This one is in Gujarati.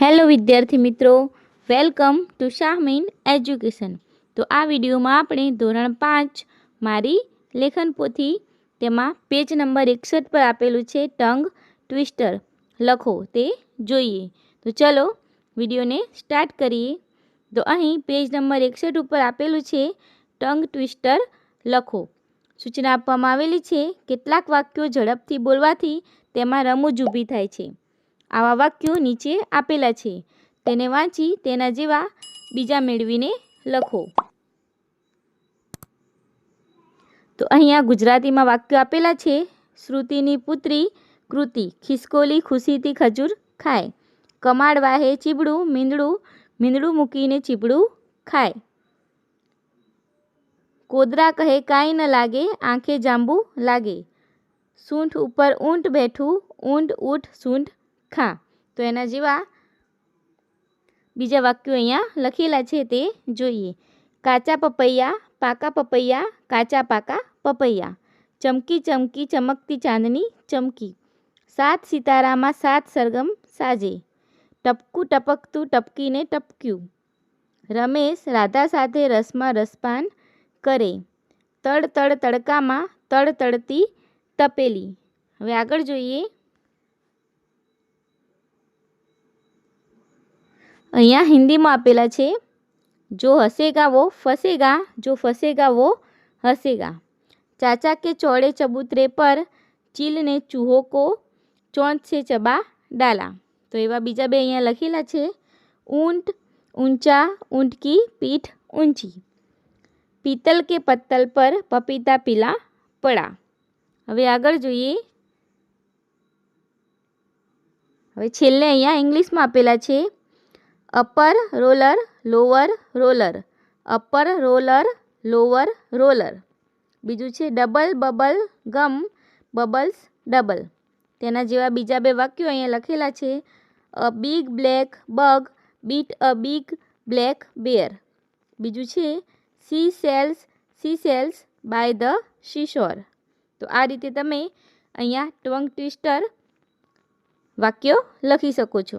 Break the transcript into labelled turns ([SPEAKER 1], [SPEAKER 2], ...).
[SPEAKER 1] હેલો વિદ્યાર્થી મિત્રો, વેલકમ ટુ શાહમીન એજ્યુકેશન. તો આ વિડીયોમાં આપણે ધોરણ પાંચ મારી લેખન પોથી, તેમાં પેજ નંબર એકસઠ પર આપેલું છે ટંગ ટ્વિસ્ટર. લખો તે જોઈએ. તો ચલો વિડીયોને સ્ટાર્ટ કરીએ. તો અહીં પેજ નંબર એકસઠ ઉપર આપેલું છે ટંગ ટ્વિસ્ટર. લખો. સૂચના આપવામાં આવેલી છે, કેટલાક વાક્યો ઝડપથી બોલવાથી તેમાં રમૂજ ઊભી થાય છે. આવા વાક્યો નીચે આપેલા છે. તેને વાંચી તેના જેવા બીજા મેળવીને લખો. તો અહીંયા ગુજરાતીમાં વાક્યો આપેલા છે. શ્રુતિની પુત્રી કૃતિ, ખિસકોલી ખુશીથી ખજૂર ખાય. કમાડ વાહે ચીબડું, મીંદડું મીંદડું મૂકીને ચીબડું ખાય. કોદરા કહે કાંઈ ન લાગે, આંખે જાંબુ લાગે. સૂંઠ ઉપર ઊંટ બેઠું, ઊંટ ઊઠ સૂંઠ ખા. તો એના જેવા બીજા વાક્યો અહીંયા લખેલા છે તે જોઈએ. કાચા પપૈયા, પાકા પપૈયા, કાચા પાકા પપૈયા. ચમકી ચમકી, ચમકતી ચાંદની, ચમકી. સાત સિતારામાં સાત સરગમ સાજે. ટપકું, ટપકતું, ટપકીને ટપક્યું. રમેશ રાધા સાથે રસમાં રસપાન કરે. તડ તડ તડકામાં તડ તડતી તપેલી. હવે આગળ જોઈએ. અહીંયા હિન્દીમાં આપેલા છે, જો હસેગા વો ફસેગા, જો ફસેગા વો હસેગા. ચાચા કે ચોળે ચબૂતરે પર ચીલને ચૂહો કો, ચોંચ છે ચબા ડાલા. તો એવા બીજા બે અહીંયા લખેલા છે, ઊંટ ઊંચા, ઊંટ કી પીઠ ઊંચી. પિત્તલ કે પત્તલ પર પપીતા પીલા પડા. હવે આગળ જોઈએ. હવે છેલ્લે અહીંયા ઇંગ્લિશમાં આપેલા છે upper roller lower roller. Upper roller lower roller. બીજું છે double bubble gum, bubbles double. તેના જેવા બીજા બે વાક્યો અહીંયા લખેલા છે. A big black bug bit a big black bear. બીજું છે sea sells sea sells by the seashore. તો આ રીતે તમે અહીંયા ટંગ ટ્વિસ્ટર વાક્યો લખી શકો છો.